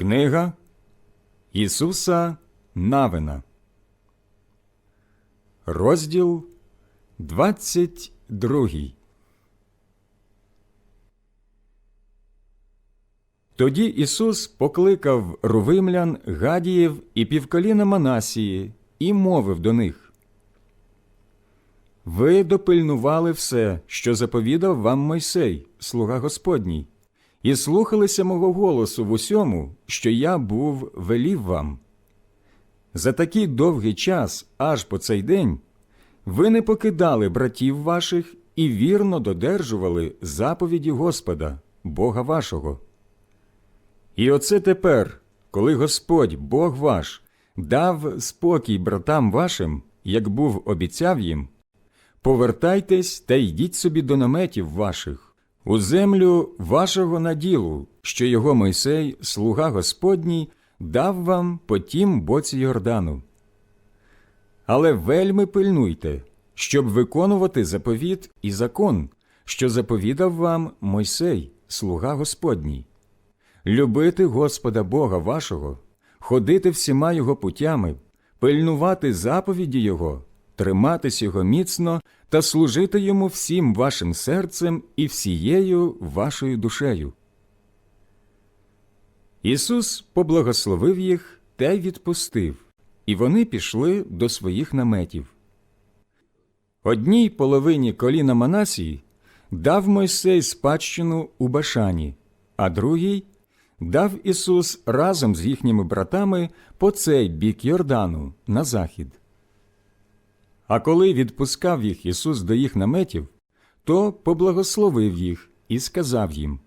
Книга Ісуса Навина, розділ 22. Тоді Ісус покликав рувимлян, гадіїв і півколіна Манасії і мовив до них. Ви допильнували все, що заповідав вам Мойсей, слуга Господній, і слухалися мого голосу в усьому, що я був велів вам. За такий довгий час, аж по цей день, ви не покидали братів ваших і вірно додержували заповіді Господа, Бога вашого. І оце тепер, коли Господь, Бог ваш, дав спокій братам вашим, як був обіцяв їм, повертайтесь та йдіть собі до наметів ваших, у землю вашого наділу, що його Мойсей, слуга Господній, дав вам по тім боці Йордану. Але вельми пильнуйте, щоб виконувати заповіт і закон, що заповідав вам Мойсей, слуга Господній. Любити Господа Бога вашого, ходити всіма Його путями, пильнувати заповіді Його, триматись Його міцно та служити Йому всім вашим серцем і всією вашою душею. Ісус поблагословив їх та й відпустив, і вони пішли до своїх наметів. Одній половині коліна Манасії дав Мойсей спадщину у Башані, а другій дав Ісус разом з їхніми братами по цей бік Йордану на захід. А коли відпускав їх Ісус до їх наметів, то поблагословив їх і сказав їм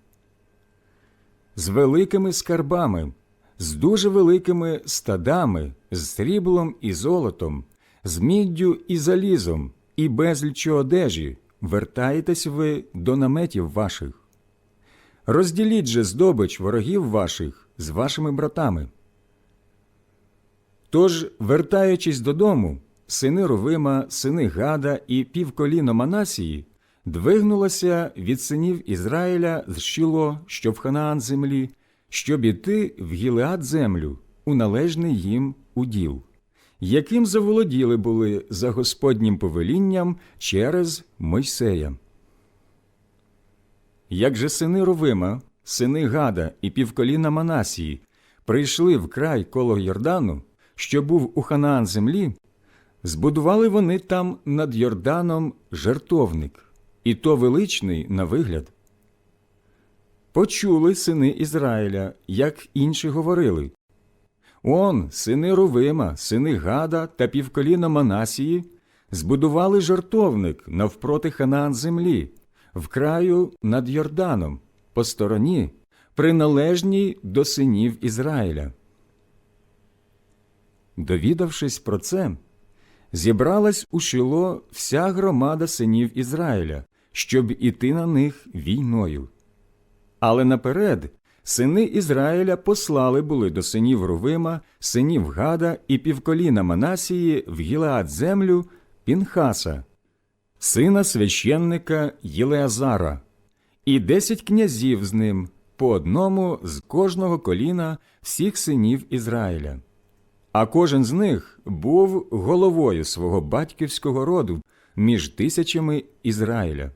з великими скарбами, з дуже великими стадами, з сріблом і золотом, з міддю і залізом, і безліччю одежі вертаєтесь ви до наметів ваших. Розділіть же здобич ворогів ваших з вашими братами. Тож, вертаючись додому, сини Рувима, сини Гада і півколіно Манасії двигнулося від синів Ізраїля з Шіло, що в Ханаан землі, щоб іти в Гілеад землю, у належний їм уділ, яким заволоділи були за Господнім повелінням через Мойсея. Як же сини Ровима, сини Гада і півколіна Манасії прийшли в край коло Йордану, що був у Ханаан землі, збудували вони там над Йорданом жертовник, і то величний на вигляд. Почули сини Ізраїля, як інші говорили. Он, сини Рувима, сини Гада та півколіна Манасії, збудували жертовник навпроти Ханаан землі, в краю над Йорданом, по стороні, приналежній до синів Ізраїля. Довідавшись про це, зібралась у Шило вся громада синів Ізраїля, щоб іти на них війною. Але наперед сини Ізраїля послали були до синів Рувима, синів Гада і півколіна Манасії в Гілеад землю Пінхаса, сина священника Єлеазара, і десять князів з ним, по одному з кожного коліна всіх синів Ізраїля. А кожен з них був головою свого батьківського роду між тисячами Ізраїля.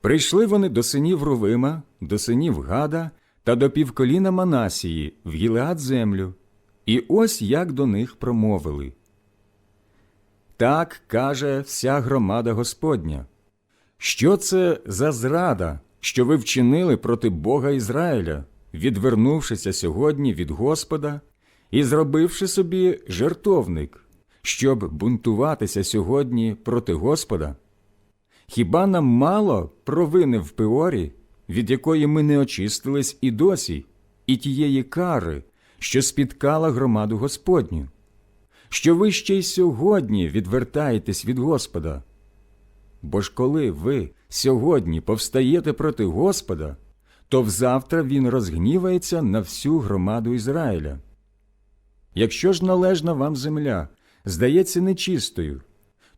Прийшли вони до синів Рувима, до синів Гада та до півколіна Манасії в Гілеад землю, і ось як до них промовили. Так каже вся громада Господня. Що це за зрада, що ви вчинили проти Бога Ізраїля, відвернувшися сьогодні від Господа і зробивши собі жертовник, щоб бунтуватися сьогодні проти Господа? Хіба нам мало провини в Пеорі, від якої ми не очистились і досі, і тієї кари, що спіткала громаду Господню? Що ви ще й сьогодні відвертаєтесь від Господа? Бо ж коли ви сьогодні повстаєте проти Господа, то взавтра він розгнівається на всю громаду Ізраїля. Якщо ж належна вам земля здається нечистою,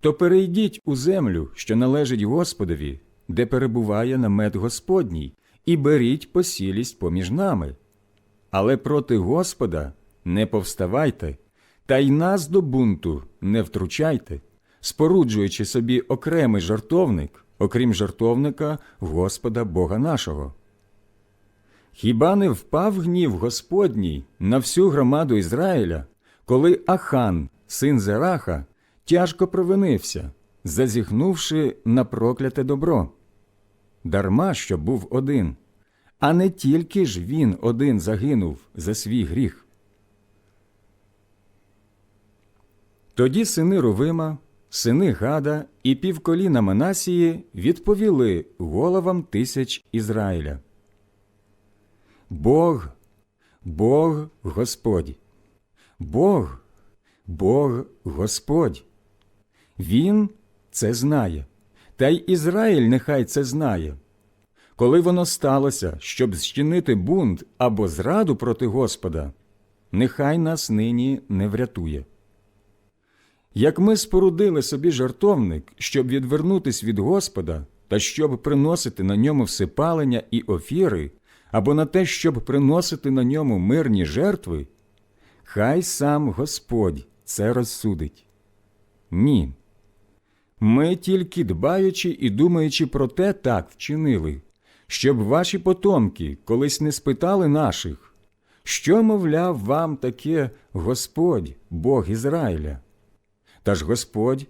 то перейдіть у землю, що належить Господові, де перебуває намет Господній, і беріть посілість поміж нами. але проти Господа не повставайте, та й нас до бунту не втручайте, споруджуючи собі окремий жартовник, окрім жартовника Господа Бога нашого. Хіба не впав гнів Господній на всю громаду Ізраїля, коли Ахан, син Зераха, тяжко провинився, зазіхнувши на прокляте добро? Дарма що був один, а не тільки ж він один загинув за свій гріх. Тоді сини Рувима, сини Гада і півколіна Манасії відповіли головам тисяч Ізраїля. Бог, Бог Господь, Бог, Бог Господь. Він це знає, та й Ізраїль нехай це знає. Коли воно сталося, щоб зчинити бунт або зраду проти Господа, нехай нас нині не врятує. Як ми спорудили собі жартовник, щоб відвернутись від Господа та щоб приносити на ньому всипалення і офіри, або на те, щоб приносити на ньому мирні жертви, хай сам Господь це розсудить. Ні. Ми тільки дбаючи і думаючи про те, так вчинили, щоб ваші потомки колись не спитали наших, що, мовляв, вам таке Господь, Бог Ізраїля. Та ж Господь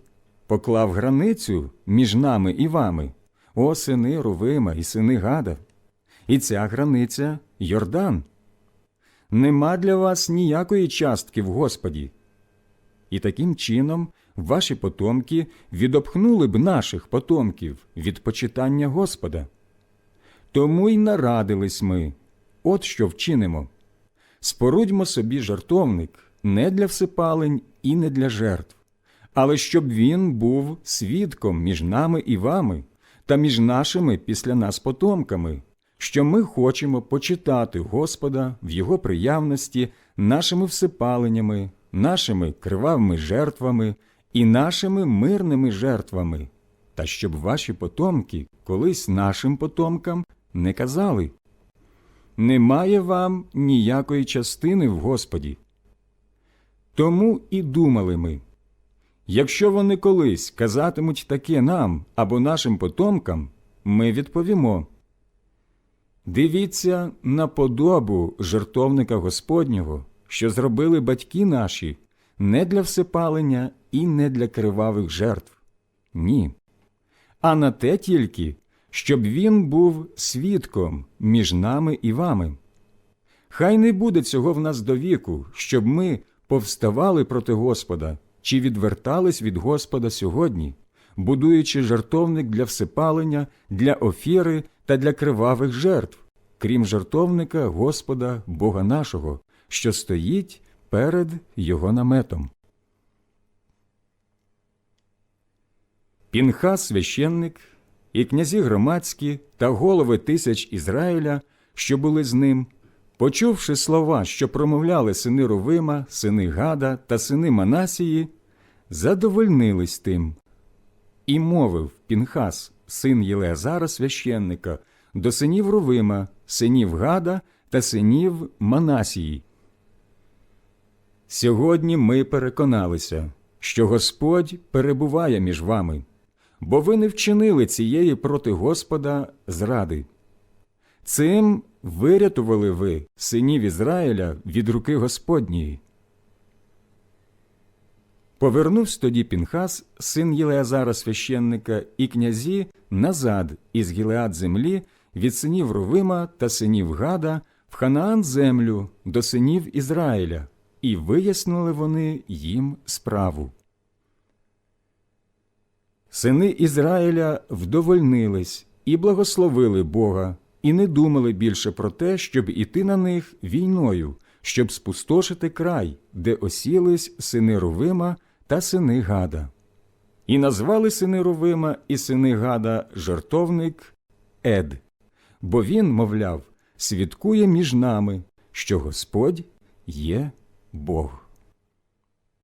поклав границю між нами і вами, о сини Рувима і сини Гада. І ця границя Йордан. Нема для вас ніякої частки в Господі. І таким чином ваші потомки відопхнули б наших потомків від почитання Господа. Тому й нарадились ми, от що вчинимо. Спорудьмо собі жартовник не для всипалень і не для жертв, але щоб він був свідком між нами і вами та між нашими після нас потомками, що ми хочемо почитати Господа в Його приявності нашими всипаленнями, нашими кривавими жертвами і нашими мирними жертвами, та щоб ваші потомки колись нашим потомкам не казали Немає вам ніякої частини в Господі. Тому і думали ми. Якщо вони колись казатимуть таке нам або нашим потомкам, ми відповімо. Дивіться на подобу жертовника Господнього, що зробили батьки наші не для всипалення і не для кривавих жертв. Ні. А на те тільки, щоб він був свідком між нами і вами. Хай не буде цього в нас до віку, щоб ми повставали проти Господа чи відвертались від Господа сьогодні, будуючи жертовник для всипалення, для офіри та для кривавих жертв, крім жертовника Господа Бога нашого, що стоїть перед його наметом. Пінха священник і князі громадські та голови тисяч Ізраїля, що були з ним, почувши слова, що промовляли сини Рувима, сини Гада та сини Манасії, задовольнились тим. І мовив Пінхас, син Єлеазара священника, до синів Рувима, синів Гада та синів Манасії. Сьогодні ми переконалися, що Господь перебуває між вами, бо ви не вчинили цієї проти Господа зради. Цим вирятували ви синів Ізраїля від руки Господньої. Повернувся тоді Пінхас, син Єлеазара священника, і князі назад із Гілеад землі від синів Рувима та синів Гада в Ханаан землю до синів Ізраїля, і вияснили вони їм справу. Сини Ізраїля вдовольнились і благословили Бога, і не думали більше про те, щоб іти на них війною, щоб спустошити край, де осілись сини Рувима та сини Гада. І назвали сини Рувима і сини Гада жартовник Ед, бо він, мовляв, свідкує між нами, що Господь є Бог.